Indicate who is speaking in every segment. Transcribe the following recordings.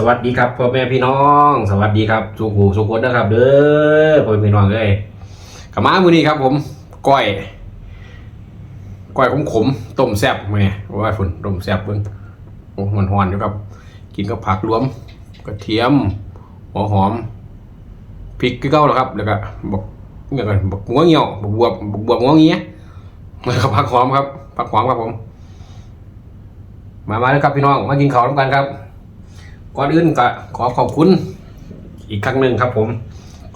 Speaker 1: สวัสดีครับพ่อแม่พี่น้อง สวัสดีครับสุขูสุขคนนะครับ เด้อพ่อแม่พี่น้องเอ้ยกลับมามือนี้ครับ ผมก้อยก้อยขมขมต้มแซ่บแม่ว่าฝุ่นต้มแซ่บเบิ่งโอ้มันหอนอยู่ครับ กินกับผักรวมกระเทียมหัวหอมพริกคือเก่าแล้วครับแล้วก็บอกอย่างไรบอกหัวเหี่ยวบอกบวบบอกบวบหัวเงี้ยแล้วก็ผักหอมครับผักหอมครับผม มามาเลยครับพี่น้องมากินข้าวร่วมกันครับ ก่อนอื่นก็ขอขอบคุณอีกครั้งหนึ่งครับ ผม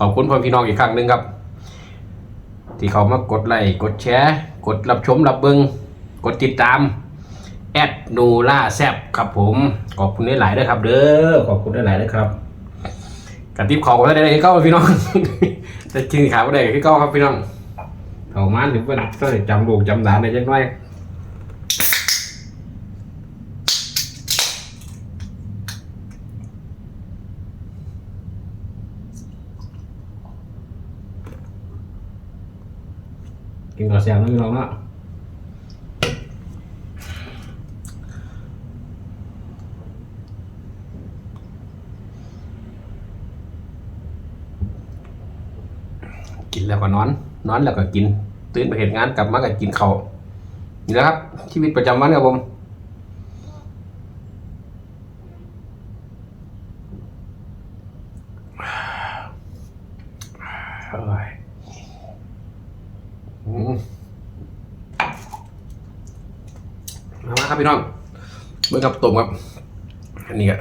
Speaker 1: ขอบคุณพ่อพี่น้องอีกครั้งหนึ่งครับ ที่เขามากดไลค์กดแชร์ กดรับชมรับเบิงกดติดตามแอดนูล่าแซบครับผมขอบคุณได้หลายๆด้วยครับ เด้อขอบคุณได้หลายๆด้วยครับกันทิปของก็ได้ได้เก้าพี่น้องแต่จริงขาก็ได้ที่เก้าครับพี่น้องเอามาถึงเป็นก็จำลูกจำหลานได้จังไง กินกับแซมนะพี่น้องนะกินแล้วก็นอน นอนแล้วก็กิน ตื่นไปเหตุงานกลับมาก็กินเขาวนี่แหละครับ ชีวิตประจำวันครับผม อร่อยอืมมามาครับ พี่น้องเมื่อกับต้มครับ อันนี้ก็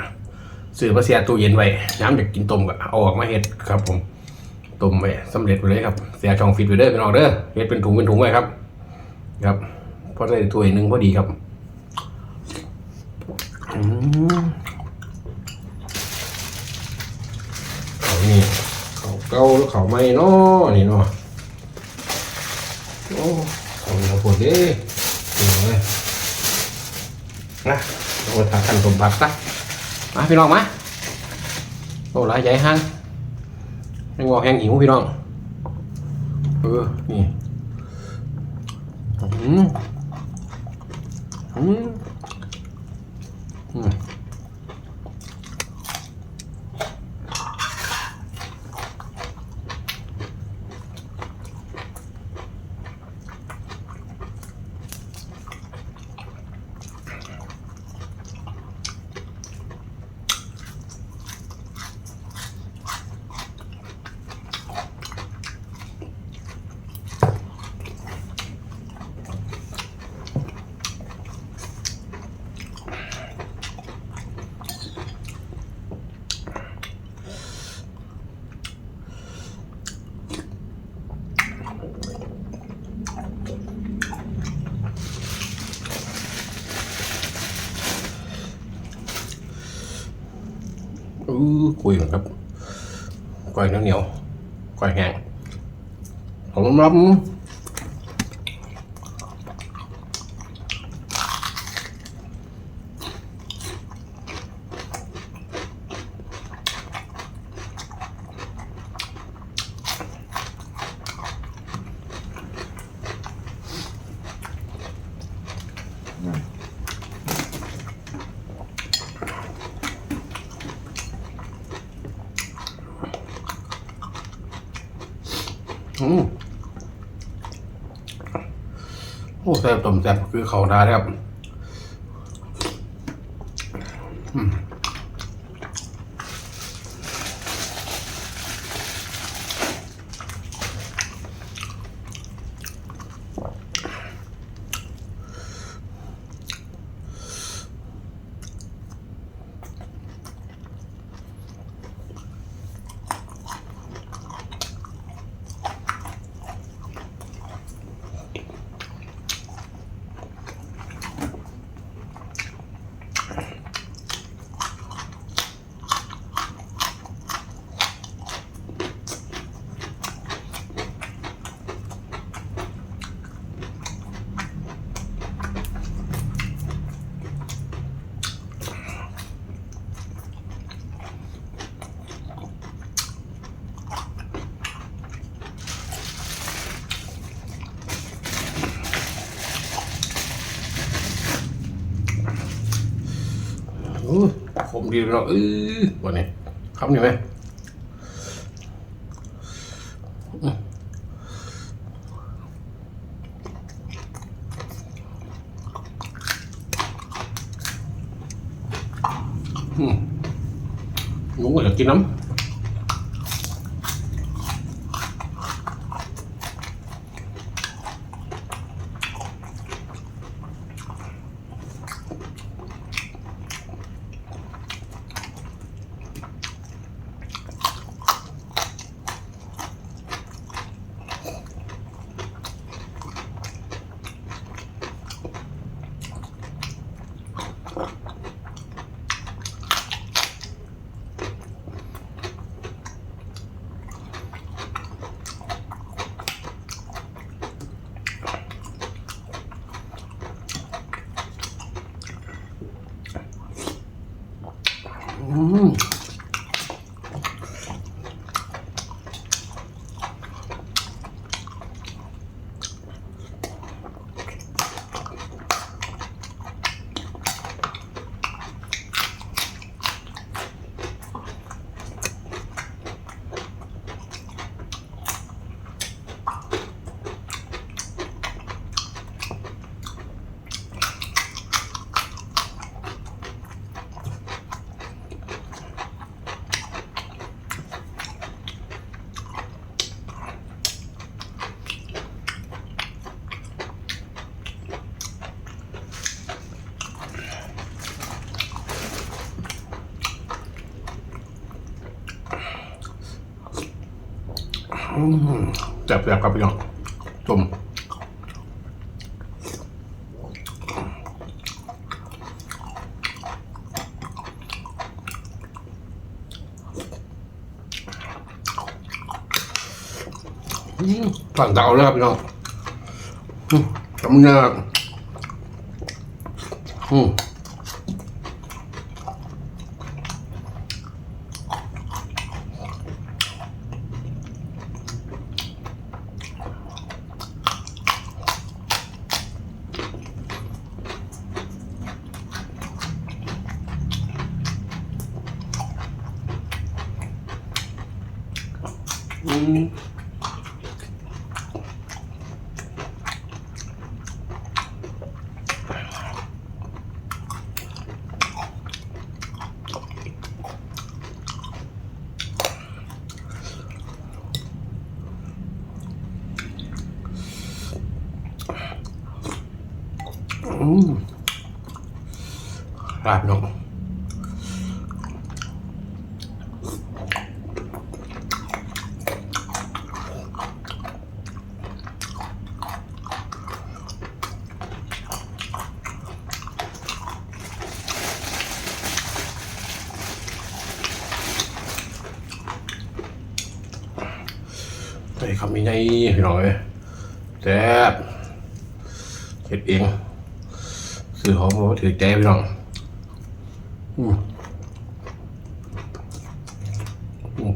Speaker 1: ซื้อมาเสียตู้เย็นไว้ย้ำอยากกินต้มก็เอาออกมาเฮ็ดครับ ผมต้มไว้สำเร็จไปเลยครับ เสียช่องฟิตไว้เด้อพี่น้องเด้อเฮ็ดเป็นถุงเป็นถุงไว้ครับ ครับเพราะได้ถ้วยหนึ่งพอดีครับอืมเอานี่เขาเก้าหรือเขาไม่เนาะนี่เนาะโอ้เอาเราปวดดินี่เลย นะเราทาขั้นตมผักซะมาพี่น้องมาโอ้หลายใหญ่ห้างยังงอแห้งหิวพี่น้องเออนี่อืมอืม อู้คุยครับก้อยเหนียวก้อยแห้งผมรับ อืมโอ้แซ่บต้มแซ่บคือเขาได้ครับ มดีพี่น้องเออวันนี้ครับนี่ไหมอืมอืมหนูก็อยากกินน้ำ แซ่บๆครับพี่น้องต้มอืมสั่งเตาเลยครับพี่น้องอืมจำเนื้ออืม อืมอืมราดนก ใส่คำนี้ไง พี่น้องเอ้ยแซ่บเห็ดเองซื้อหอมมาถือใจพี่น้องอืมอืม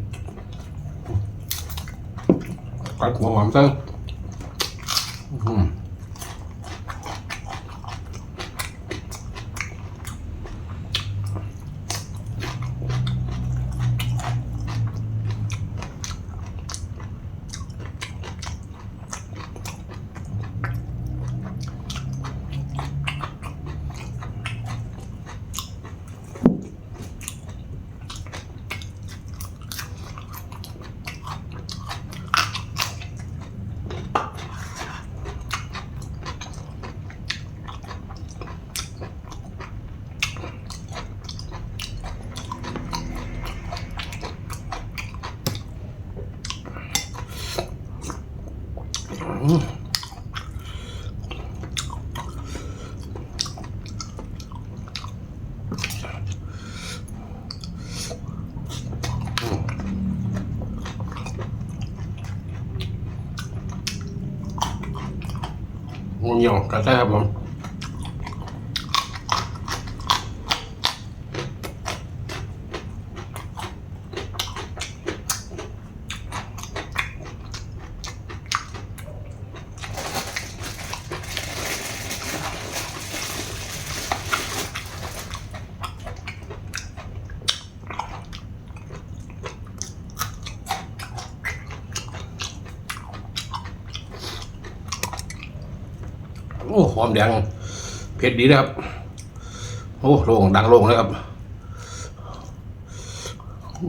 Speaker 1: กัดหัวหอมซะอืม งูเหนียวกระแทกครับผม โอ้หอมแดงเผ็ดดีนะครับ โอ้โล่งดังโล่งเลยครับ อ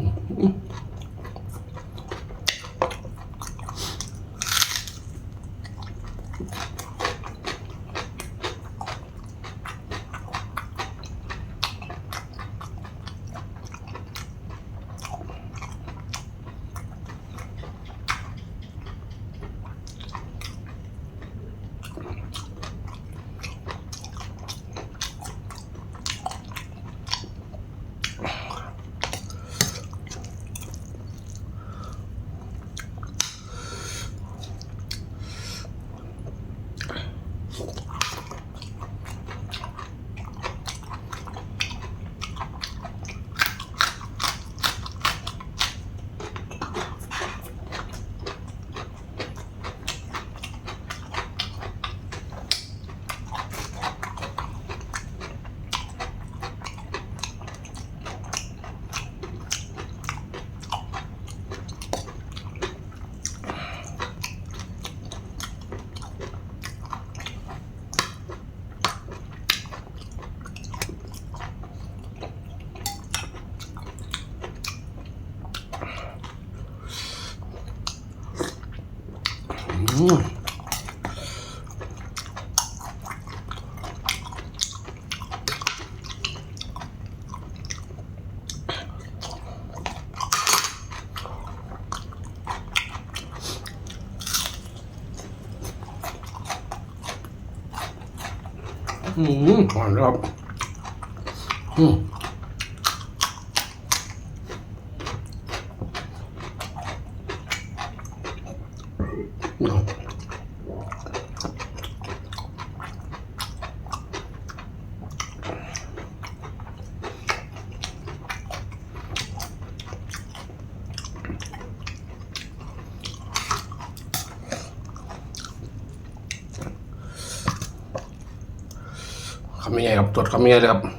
Speaker 1: ืมอื มหอมครับอืมคำยังไงครับ ตรวจคำยังไงเลยครับ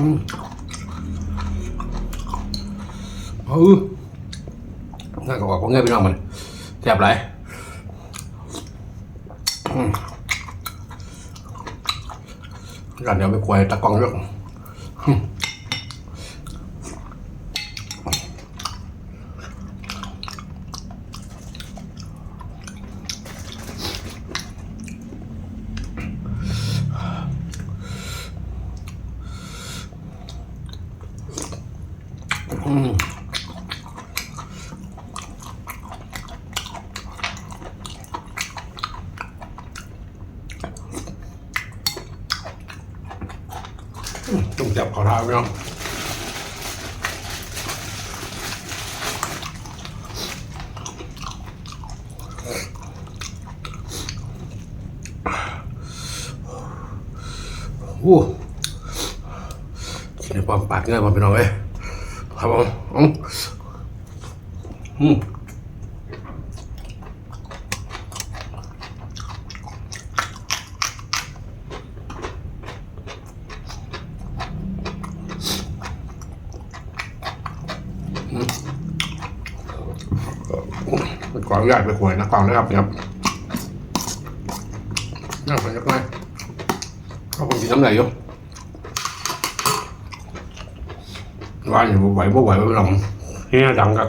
Speaker 1: อืมเออน่าก็บอกว่าเงี้ยพี่น้ องจับไรอืมกันเดี๋ยวไปควยตะกล้องเยอะอืมอืมต้องจับขอท้าพี่น้องโอ้กินในความปาดเงื่อนมาพี่น้องเอ้ย อืมอืมไปขออนุญาตไปขวยนักก ล่องนะครับเนี่ยครับน่าสนใจไหมเขาคงกินน้ำไหลอยู่ว่าอยู่บ่ไหวบ่ไหวไม่ลองเฮียดังกับ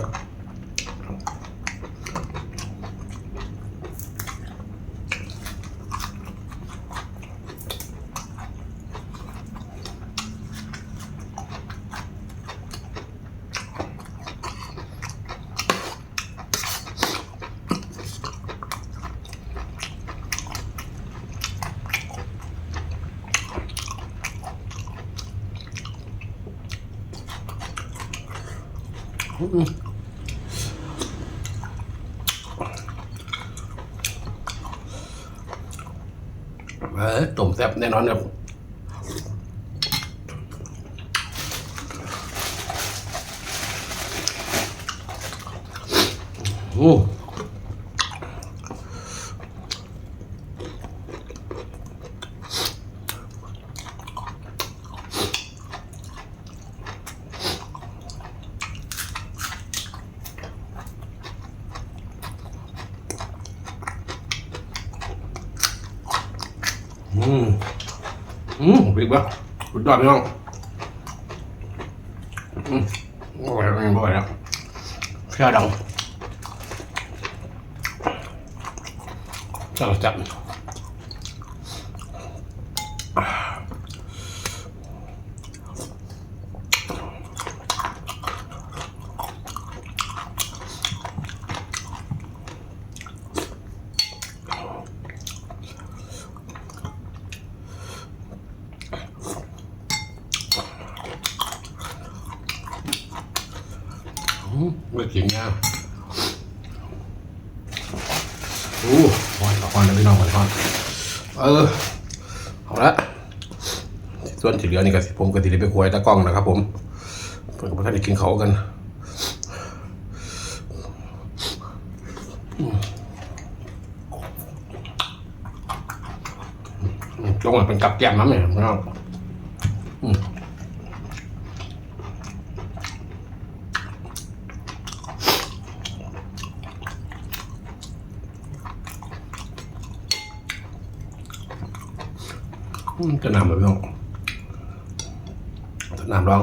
Speaker 1: ซ่บแน่นอนครับอืมอืมอืมบิ๊กบ้าสุดย อดพี่น้องอืมโอ้ยไม่บ่อยแล้วเชื่อดังจับจับอืมไม่กินยาก โอ้ควันควันเลยพี่น้องควันควันเออเอาละส่วนที่เหลือนี่ก็สิผมก็สิด้ไปคุยตะกล้องนะครับ ผมเพื่อนก็ท่านได้กินเขากันอืมอืมลงมาเป็นกับแก้มน้ำเนี่ยพี่น้อง อืมจะนำแบบนี้จะนำลอง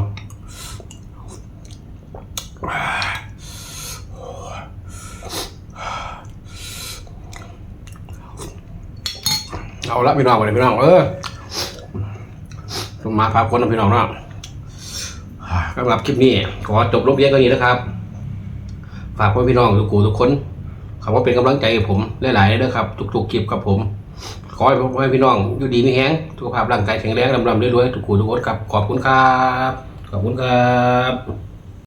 Speaker 1: เอาละพี่น้องไปเลยพี่น้องเออสมมาพาคนนะพี่น้องเนาะสำหรับคลิปนี้ ขอจบลงเพียงเท่านี้นะครับ ฝากไว้พี่น้องทุกกูทุกคนคำว่าเป็นกำลังใจให้ผมหลายๆเลยครับ ทุกๆคลิปครับผม ขอให้พ่อแม่พี่น้องอยู่ดีมีแห้งสุขภาพร่างกายแข็งแรงลำลำเรื่อยๆทุกคู่ทุกคนครับ ขอบคุณครับ ขอบคุณครับ